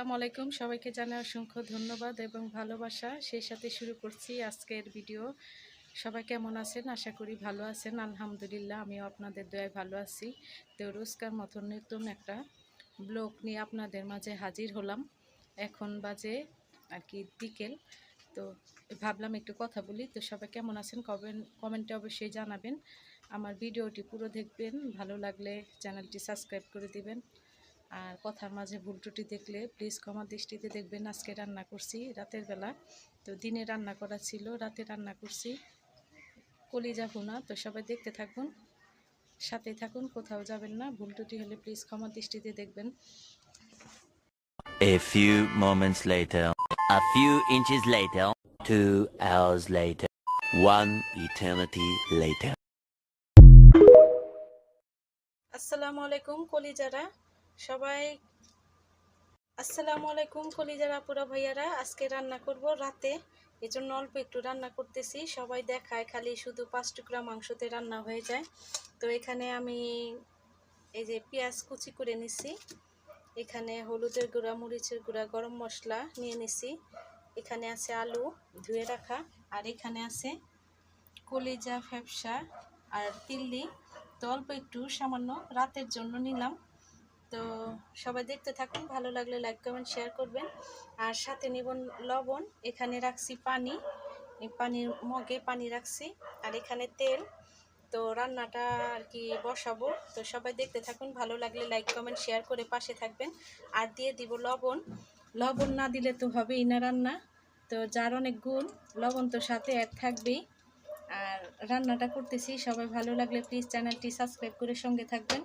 আসসালামু আলাইকুম। সবাইকে জানাই অসংখ্য ধন্যবাদ এবং ভালোবাসা। সেই সাথে শুরু করছি আজকের ভিডিও। সবাই কেমন আছেন? আশা করি ভালো আছেন। আলহামদুলিল্লাহ, আমিও আপনাদের দয়ায় ভালো আছি। তো রোজকার মতন নতুন একটা ব্লগ নিয়ে আপনাদের মাঝে হাজির হলাম। এখন বাজে আর কি বিকেল। তো ভাবলাম একটু কথা বলি। তো সবাই কেমন আছেন? কমেন্ট কমেন্টে অবশ্যই জানাবেন। আমার ভিডিওটি পুরো দেখবেন। ভালো লাগলে চ্যানেলটি সাবস্ক্রাইব করে দিবেন। আর কথার মাঝে ভুল ত্রুটি দেখলে প্লিজ ক্ষমা দৃষ্টিতে দেখবেন। আজকে রান্না করছি রাতের বেলা। তো দিনে রান্না করা ছিল রাতে রান্না করছি। কলি কলিজা ভুনা তো সবাই দেখতে থাকুন সাথেই থাকুন কোথাও যাবেন না। ভুল ত্রুটি হলে প্লিজ ক্ষমা দৃষ্টিতে দেখবেন। A few moments later, a few inches later, two hours later, one eternity later. আসসালামু আলাইকুম কলিজারা। সবাই। আসসালামু আলাইকুম কলিজারা পুরা ভাইয়ারা, আজকে রান্না করব রাতে। এজন্য অল্প একটু রান্না করতেছি, সবাই দেখায় খালি শুধু পাঁচ টুকরা মাংসতে রান্না হয়ে যায়। তো এখানে আমি এই যে পেঁয়াজ কুচি করে নিছি, এখানে হলুদের গুঁড়া, মরিচের গুঁড়া, গরম মশলা নিয়ে নিছি। এখানে আছে আলু ধুয়ে রাখা, আর এখানে আছে কলিজা, ফ্যাপসা আর তিল্লি। তো অল্প একটু সামান্য রাতের জন্য নিলাম। তো সবাই দেখতে থাকুন, ভালো লাগলে লাইক কমেন্ট শেয়ার করবেন। আর সাথে নিব লবণ, এখানে রাখছি পানি পানির মগে পানি রাখছি, আর এখানে তেল। তো রান্নাটা আর কি বসাবো। তো সবাই দেখতে থাকুন, ভালো লাগলে লাইক কমেন্ট শেয়ার করে পাশে থাকবেন। আর দিয়ে দিব লবণ। লবণ না দিলে তো হবেই না রান্না। তো যার অনেক গুণ, লবণ তো সাথে অ্যাড থাকবেই। আর রান্নাটা করতেছি। সবাই ভালো লাগলে প্লিজ চ্যানেলটি সাবস্ক্রাইব করে সঙ্গে থাকবেন।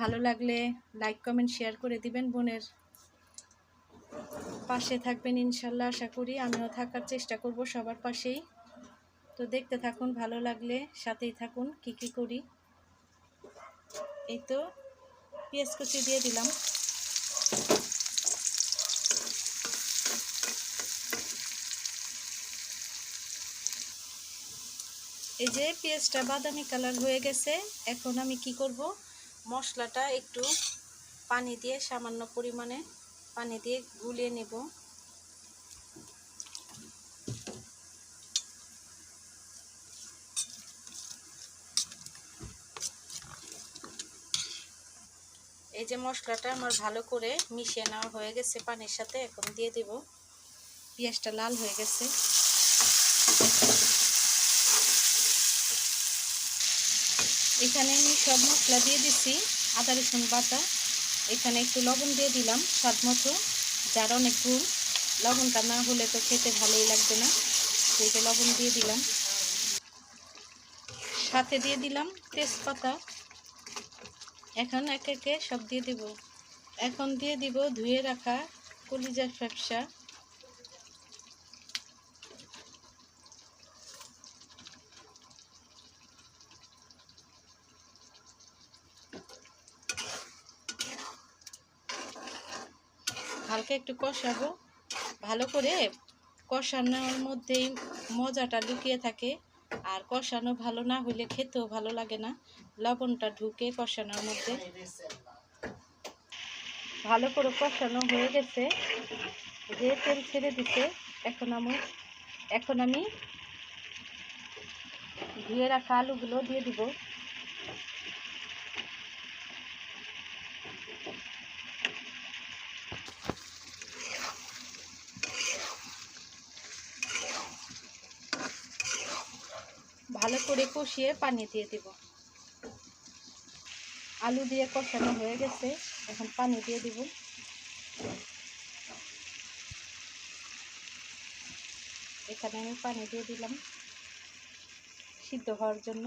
ভালো লাগলে লাইক কমেন্ট শেয়ার করে দিবেন বোনের। পাশে থাকবেন ইনশাল্লাহ, আশা করি। আমিও থাকার চেষ্টা করব সবার পাশেই। তো দেখতে থাকুন, ভালো লাগলে সাথেই থাকুন, কি কি করি। এই তো পেঁয়াজ কুচি দিয়ে দিলাম। এই যে পেঁয়াজটা বাদামি কালার হয়ে গেছে, এখন আমি কি করব? মশলাটা একটু পানি দিয়ে সামান্য পরিমাণে পানি দিয়ে গুলিয়ে নেব। এই যে মশলাটা আমার ভালো করে মিশিয়ে নেওয়া হয়ে গেছে পানির সাথে, এখন দিয়ে দেব। পেঁয়াজটা লাল হয়ে গেছে। এখানে আমি সব মশলা দিয়ে দিচ্ছি আদা, রসুন বাটা। এখানে একটু লবণ দিয়ে দিলাম স্বাদ মতো, যার অনেক গুণ। লবণটা না হলে তো খেতে ভালোই লাগবে না। সেই যে লবণ দিয়ে দিলাম। সাথে দিয়ে দিলাম তেজপাতা। এখন এক একে সব দিয়ে দিব। এখন দিয়ে দিব ধুয়ে রাখা কলিজার ফ্যাপসা। হালকা একটু কষাবো। ভালো করে কষানোর মধ্যেই মজাটা লুকিয়ে থাকে। আর কষানো ভালো না হলে খেতেও ভালো লাগে না। লবণটা ঢুকে কষানোর মধ্যে। ভালো করে কষানো হয়ে গেছে। যে তেল ছেড়ে দিতে এখন আমি এখন আমি ধুয়ে রাখা আলুগুলো দিয়ে দিব ভালো করে কষিয়ে পানি দিয়ে দিব। আলু দিয়ে কষানো হয়ে গেছে, এখন পানি দিয়ে দিব। এখানে আমি পানি দিয়ে দিলাম সিদ্ধ হওয়ার জন্য।